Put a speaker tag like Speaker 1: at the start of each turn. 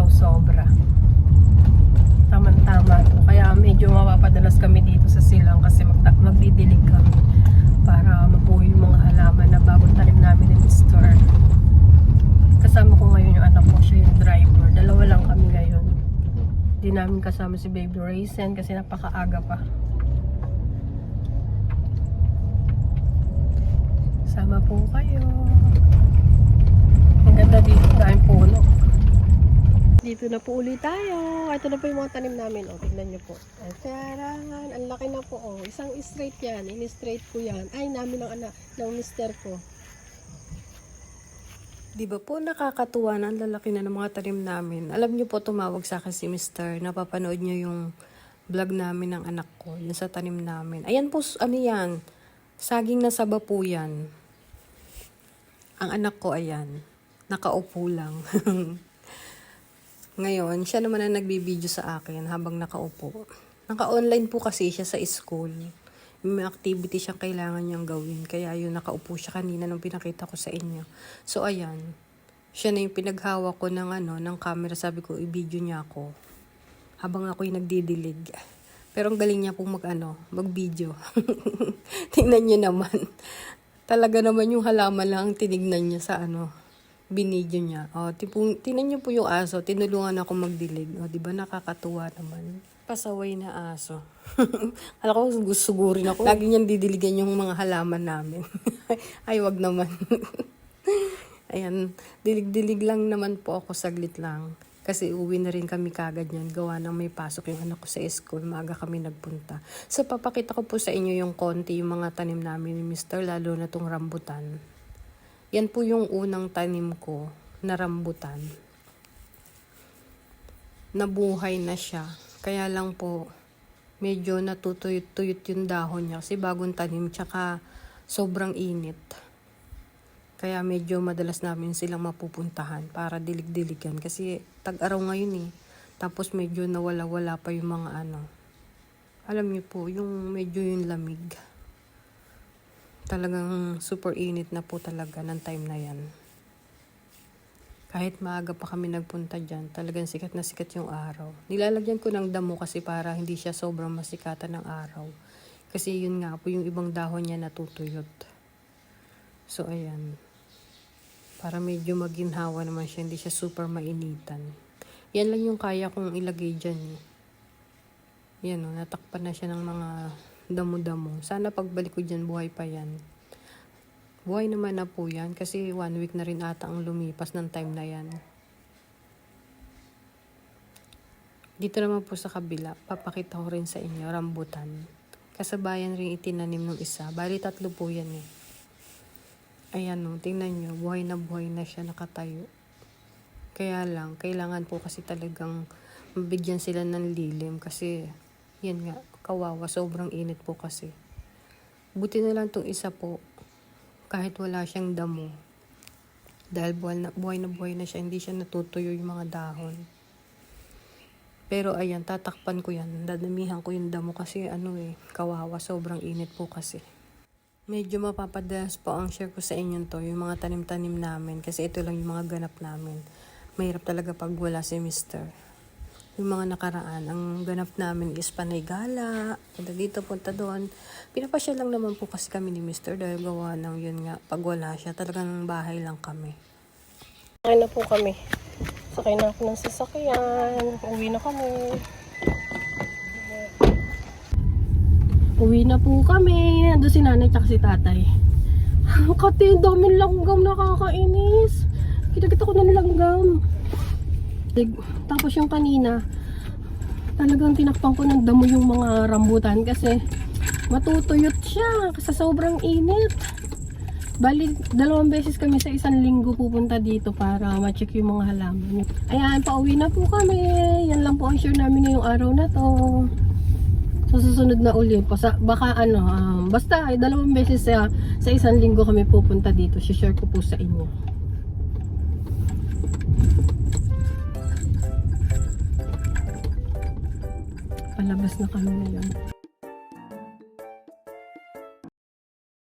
Speaker 1: ng araw sobra. Tama-tama to. Kaya medyo mapapadalas kami dito sa silang kasi magta- magdidilig kami para mabuhay yung mga halaman na bagong tanim namin ni Mr. Kasama ko ngayon yung anak ko, siya yung driver. Dalawa lang kami ngayon. Hindi namin kasama si Baby Raisin kasi napakaaga pa. Sama po kayo. Ang ganda dito dahil puno. Dito na po ulit tayo. Ito na po yung mga tanim namin. O, tignan nyo po. Ay, tarangan. Ang laki na po. O, isang straight yan. In-straight ko yan. Ay, namin ng anak, ng mister ko. Di ba po nakakatuwa na ang lalaki na ng mga tanim namin? Alam niyo po tumawag sa akin si Mr. Napapanood niyo yung vlog namin ng anak ko, yun sa tanim namin. Ayan po, ano yan, saging na saba po yan. Ang anak ko, ayan, nakaupo lang. Ngayon, siya naman ang nagbibideo sa akin habang nakaupo. Naka-online po kasi siya sa school. May activity siya kailangan niyang gawin. Kaya yun, nakaupo siya kanina nung pinakita ko sa inyo. So, ayan. Siya na yung pinaghawak ko ng, ano, ng camera. Sabi ko, i-video niya ako. Habang ako'y nagdidilig. Pero ang galing niya pong mag, ano, mag-video. Tingnan niyo naman. Talaga naman yung halaman lang ang tinignan niya sa, ano, binidyo niya. O, tipong, tinan niyo po yung aso. Tinulungan ako magdilig. O, di ba nakakatuwa naman? Pasaway na aso. Alam ko, gusto sugurin ako. Lagi niyang didiligan yung mga halaman namin. Ay, wag naman. Ayan, dilig-dilig lang naman po ako saglit lang. Kasi uwi na rin kami kagad yan. Gawa ng may pasok yung anak ko sa school. Maaga kami nagpunta. So, papakita ko po sa inyo yung konti, yung mga tanim namin ni Mr. Lalo na tong rambutan. Yan po yung unang tanim ko na rambutan. Nabuhay na siya. Kaya lang po, medyo natutuyot-tuyot yung dahon niya kasi bagong tanim tsaka sobrang init. Kaya medyo madalas namin silang mapupuntahan para dilig-diligan kasi tag-araw ngayon eh. Tapos medyo nawala-wala pa yung mga ano. Alam niyo po, yung medyo yung lamig. Talagang super init na po talaga ng time na yan. Kahit maaga pa kami nagpunta dyan, talagang sikat na sikat yung araw. Nilalagyan ko ng damo kasi para hindi siya sobrang masikatan ng araw. Kasi yun nga po, yung ibang dahon niya natutuyot. So, ayan. Para medyo maginhawa naman siya, hindi siya super mainitan. Yan lang yung kaya kong ilagay dyan. Eh. Yan o, natakpan na siya ng mga damo-damo. Sana pagbalik ko dyan, buhay pa yan. Buhay naman na po yan kasi one week na rin ata ang lumipas ng time na yan. Dito naman po sa kabila, papakita ko rin sa inyo, rambutan. Kasabayan rin itinanim ng isa. Bali tatlo po yan eh. Ayan o, tingnan nyo, buhay na buhay na siya nakatayo. Kaya lang, kailangan po kasi talagang mabigyan sila ng lilim kasi yan nga, kawawa, sobrang init po kasi. Buti na lang tong isa po, kahit wala siyang damo. Dahil buhay na, buhay na buhay na siya, hindi siya natutuyo yung mga dahon. Pero ayan, tatakpan ko yan. Dadamihan ko yung damo kasi ano eh, kawawa, sobrang init po kasi. Medyo mapapadalas po ang share ko sa inyo to, yung mga tanim-tanim namin. Kasi ito lang yung mga ganap namin. Mahirap talaga pag wala si Mister. Yung mga nakaraan, ang ganap namin is panay gala. Punta dito, punta doon. Pinapasya lang naman po kasi kami ni Mister dahil gawa ng yun nga, pag wala siya, talagang bahay lang kami. Sakay na po kami. Sakay na ako ng sasakyan. Uwi na kami. Uwi na po kami. Nandun si nanay at si tatay. Kati, ang daming langgam nakakainis. Kita-kita ko ng langgam. Dig- Tapos yung kanina, talagang tinakpan ko ng damo yung mga rambutan kasi matutuyot siya sa sobrang init. Bali, dalawang beses kami sa isang linggo pupunta dito para ma-check yung mga halaman. Ayan, pauwi na po kami. Yan lang po ang share namin ngayong araw na to. Sa susunod na uli, pasa, baka ano, um, basta ay dalawang beses sa, sa isang linggo kami pupunta dito. share ko po sa inyo. Palabas na kami ngayon.